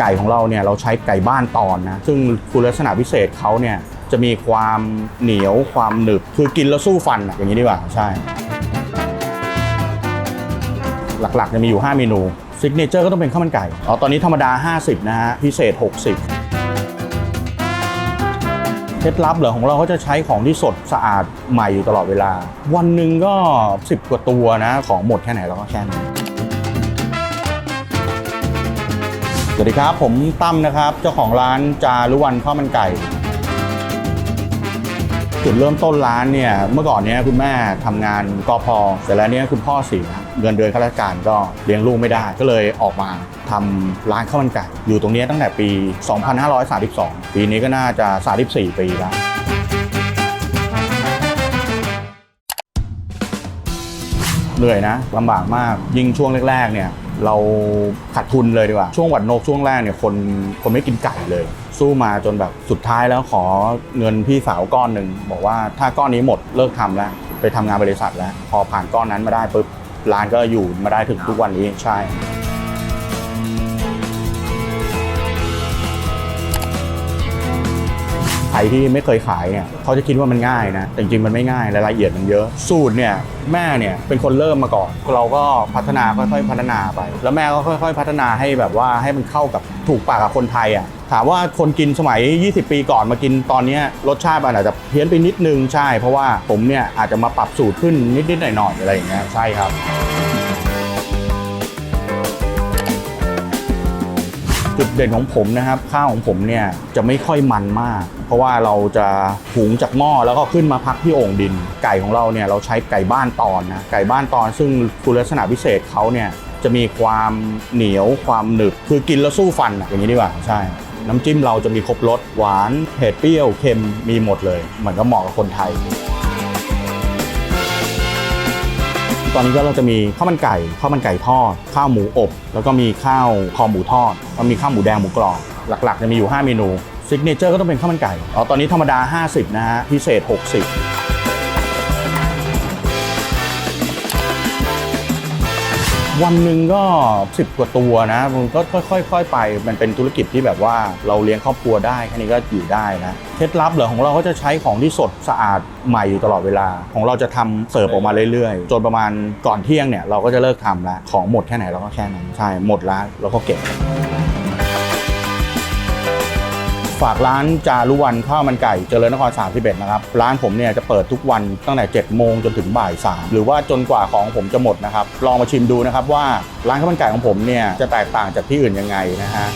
ไก่ของเราเนี่ยเราใช้ไก่บ้านตอนนะ ซึ่งคุณลักษณะพิเศษเขาเนี่ยจะมีความเหนียวความหนึบ คือกินแล้วสู้ฟันอะอย่างนี้ดีกว่าใช่ หลักๆจะมีอยู่ 5 เมนูซิกเนเจอร์ก็ต้องเป็นข้าวมันไก่อ๋อตอนนี้ธรรมดา 50 นะฮะพิเศษ 60เคล็ดลับเหรอของเราก็จะใช้ของที่สดสะอาดใหม่อยู่ตลอดเวลา วันหนึ่งก็ 10 กว่าตัวนะ ของหมดแค่ไหนเราก็แค่นั้น สวัสดีครับ ผมตั้มนะครับ เจ้าของร้านจารุวันข้าวมันไก่ จุดเริ่มต้นร้านเนี่ยเมื่อก่อนเนี้ยคุณแม่ทำงานกอพอเสร็จแล้วเนี้ยคุณพ่อเสียเงินเดือนข้าราชการก็เลี้ยงลูกไม่ได้ก็เลยออกมาทำร้านข้าวมันไก่ อยู่ตรงเนี้ยตั้งแต่ปี 2532 ปีนี้ก็น่าจะ 34 ปีแล้วเหนื่อยนะลำบากมากยิ่งช่วงแรกๆเนี่ย เราขาดทุนเลยดีกว่า ช่วงหวัดนกช่วงแรกเนี่ยคนคนไม่กินไก่เลย สู้มาจนแบบสุดท้ายแล้วขอเงินพี่สาวก้อนหนึ่งบอกว่าถ้าก้อนนี้หมดเลิกทำแล้วไปทำงานบริษัทแล้ว พอผ่านก้อนนั้นมาได้ปุ๊บร้านก็อยู่มาได้ถึงทุกวันนี้ใช่ ใครที่ไม่เคยขายเนี่ยเขาจะคิดว่ามันง่ายนะ แต่จริงๆมันไม่ง่ายรายละเอียดมันเยอะ สูตรเนี่ยแม่เนี่ยเป็นคนเริ่มมาก่อน เราก็พัฒนาค่อยๆพัฒนาไป แล้วแม่ก็ค่อย ๆ พัฒนาให้แบบว่าให้มันเข้ากับถูกปากกับคนไทยอะถามว่าคนกินสมัย 20 ปีก่อนมากินตอนนี้รสชาติมันอาจจะเพี้ยนไปนิดนึงใช่ เพราะว่าผมเนี่ยอาจจะมาปรับสูตรขึ้นนิดๆหน่อยๆอะไรอย่างเงี้ยใช่ครับ จุดเด่นของผมนะครับ ข้าวของผมเนี่ยจะไม่ค่อยมันมาก เพราะว่าเราจะหุงจากหม้อแล้วก็ขึ้นมาพักที่โอ่งดิน ไก่ของเราเนี่ยเราใช้ไก่บ้านตอนนะไก่บ้านตอน ซึ่งคุณลักษณะพิเศษเขาเนี่ยจะมีความเหนียวความหนึบคือกินแล้วสู้ฟันอะอย่างนี้ดีกว่าใช่ น้ำจิ้มเราจะมีครบรสหวานเผ็ดเปรี้ยวเค็มมีหมดเลย เหมือนก็เหมาะกับคนไทย ตอนนี้ก็เราจะมีข้าวมันไก่ข้าวมันไก่ทอด ข้าวหมูอบ แล้วก็มีข้าวคอหมูทอดแล้วมีข้าวหมูแดงหมูกรอบหลักๆจะมีอยู่ 5 เมนูซิกเนเจอร์ก็ต้องเป็นข้าวมันไก่อ๋อตอนนี้ธรรมดา 50 นะฮะพิเศษ 60 วันหนึ่งก็ 10 กว่าตัวนะมันก็ค่อย ๆ ไป มันเป็นธุรกิจที่แบบว่าเราเลี้ยงครอบครัวได้แค่นี้ก็อยู่ได้นะเคล็ดลับเหรอของเราก็จะใช้ของที่สดสะอาดใหม่อยู่ตลอดเวลา ของเราจะทำเสิร์ฟออกมาเรื่อยๆ จนประมาณก่อนเที่ยงเนี่ยเราก็จะเลิกทำละของหมดแค่ไหนเราก็แค่นั้นใช่หมดละเราก็เก็บ ฝากร้านจารุวันข้าวมันไก่เจริญนคร 31 นะครับ ร้านผมเนี่ยจะเปิดทุกวันตั้งแต่ 7 โมงจนถึงบ่าย 3 หรือว่าจนกว่าของผมจะหมดนะครับ ลองมาชิมดูนะครับว่าร้านข้าวมันไก่ของผมเนี่ยจะแตกต่างจากที่อื่นยังไงนะฮะ